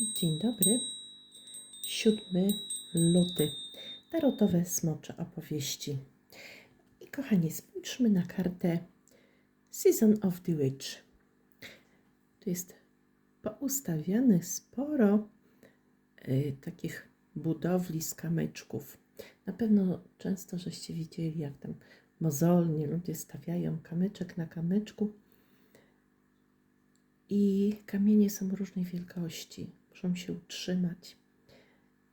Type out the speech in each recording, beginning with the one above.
Dzień dobry. 7 luty. Tarotowe smocze opowieści. I kochani, spójrzmy na kartę Season of the Witch. Tu jest poustawiane sporo y, takich budowli z kamyczków. Na pewno często żeście widzieli, jak tam mozolnie ludzie stawiają kamyczek na kamyczku. I kamienie są różnej wielkości, muszą się utrzymać.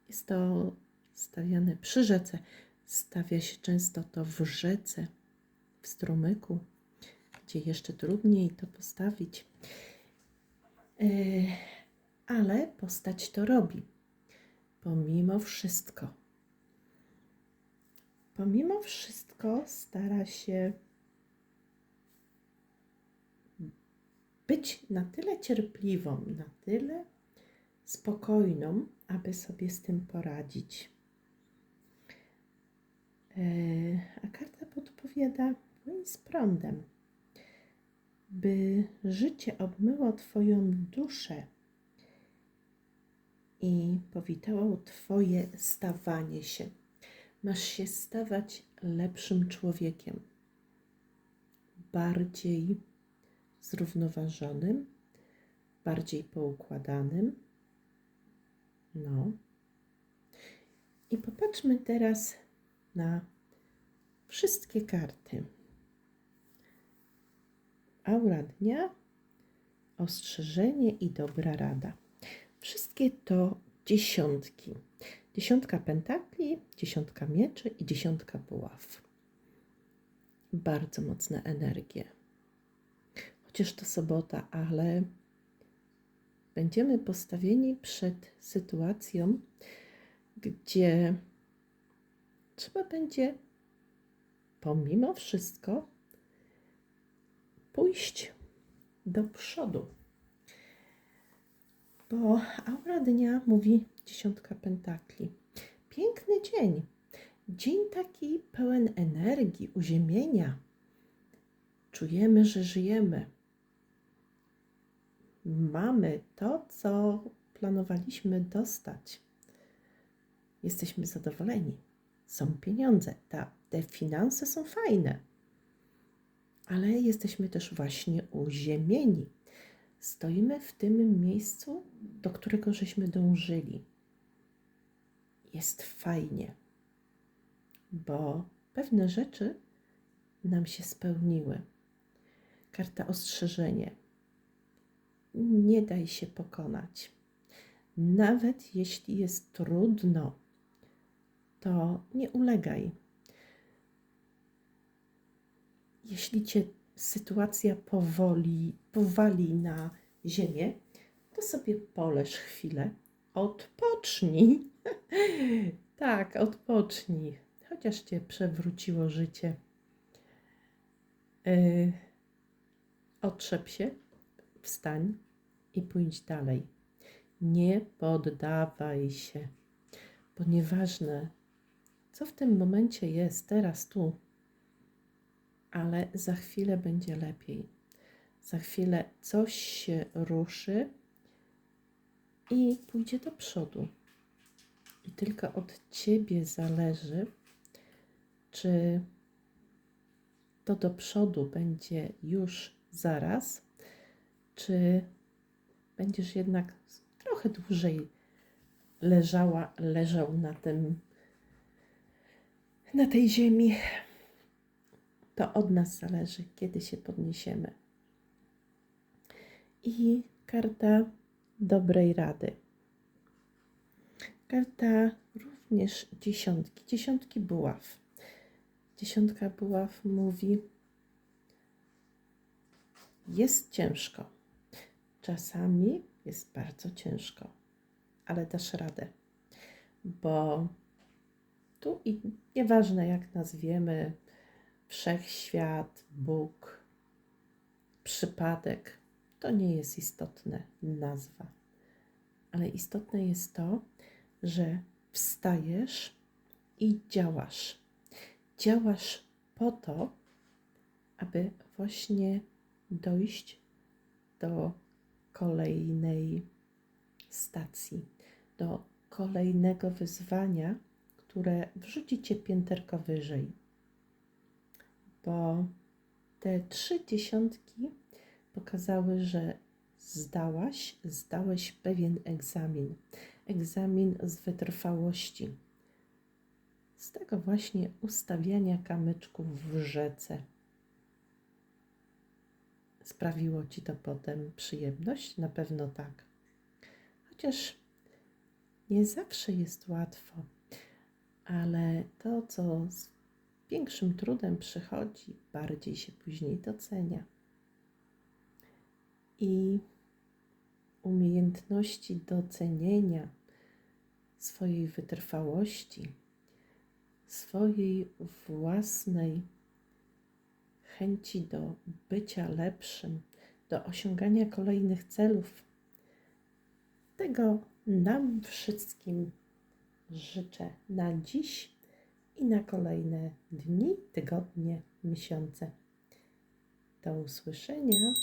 Jest to stawiane przy rzece. Stawia się często to w rzece, w strumyku, gdzie jeszcze trudniej to postawić. E, ale postać to robi. Pomimo wszystko. Pomimo wszystko stara się być na tyle cierpliwą, na tyle spokojną, aby sobie z tym poradzić. E, A karta podpowiada płyń z prądem, by życie obmyło Twoją duszę i powitało Twoje stawanie się. Masz się stawać lepszym człowiekiem, bardziej zrównoważonym, bardziej poukładanym. No. I popatrzmy teraz na wszystkie karty. Aura dnia, ostrzeżenie i dobra rada. Wszystkie to dziesiątki. Dziesiątka pentakli, dziesiątka mieczy i dziesiątka buław. Bardzo mocne energie chociaż to sobota, ale będziemy postawieni przed sytuacją, gdzie trzeba będzie pomimo wszystko pójść do przodu. Bo aura dnia mówi dziesiątka pentakli. Piękny dzień. Dzień taki pełen energii, uziemienia. Czujemy, że żyjemy mamy to, co planowaliśmy dostać. Jesteśmy zadowoleni. Są pieniądze. Ta, te finanse są fajne. Ale jesteśmy też właśnie uziemieni. Stoimy w tym miejscu, do którego żeśmy dążyli. Jest fajnie, bo pewne rzeczy nam się spełniły. Karta ostrzeżenie nie daj się pokonać. Nawet jeśli jest trudno, to nie ulegaj. Jeśli cię sytuacja powoli, powali na ziemię, to sobie poleż chwilę, odpocznij. tak, odpocznij, chociaż cię przewróciło życie. Yy, otrzep się, wstań i pójdź dalej. Nie poddawaj się, bo nieważne, co w tym momencie jest, teraz, tu, ale za chwilę będzie lepiej. Za chwilę coś się ruszy i pójdzie do przodu. I tylko od ciebie zależy, czy to do przodu będzie już zaraz, czy będziesz jednak trochę dłużej leżała, leżał na tym, na tej ziemi. To od nas zależy, kiedy się podniesiemy. I karta dobrej rady. Karta również dziesiątki, dziesiątki buław. Dziesiątka buław mówi: Jest ciężko Czasami jest bardzo ciężko, ale dasz radę, bo tu i nieważne jak nazwiemy wszechświat, Bóg, przypadek, to nie jest istotne nazwa, ale istotne jest to, że wstajesz i działasz. Działasz po to, aby właśnie dojść do kolejnej stacji, do kolejnego wyzwania, które wrzucicie pięterko wyżej. Bo te trzy dziesiątki pokazały, że zdałaś, zdałeś pewien egzamin. Egzamin z wytrwałości. Z tego właśnie ustawiania kamyczków w rzece. Sprawiło ci to potem przyjemność? Na pewno tak. Chociaż nie zawsze jest łatwo, ale to, co z większym trudem przychodzi, bardziej się później docenia. I umiejętności docenienia swojej wytrwałości, swojej własnej chęci do bycia lepszym, do osiągania kolejnych celów. Tego nam wszystkim życzę na dziś i na kolejne dni, tygodnie, miesiące. Do usłyszenia.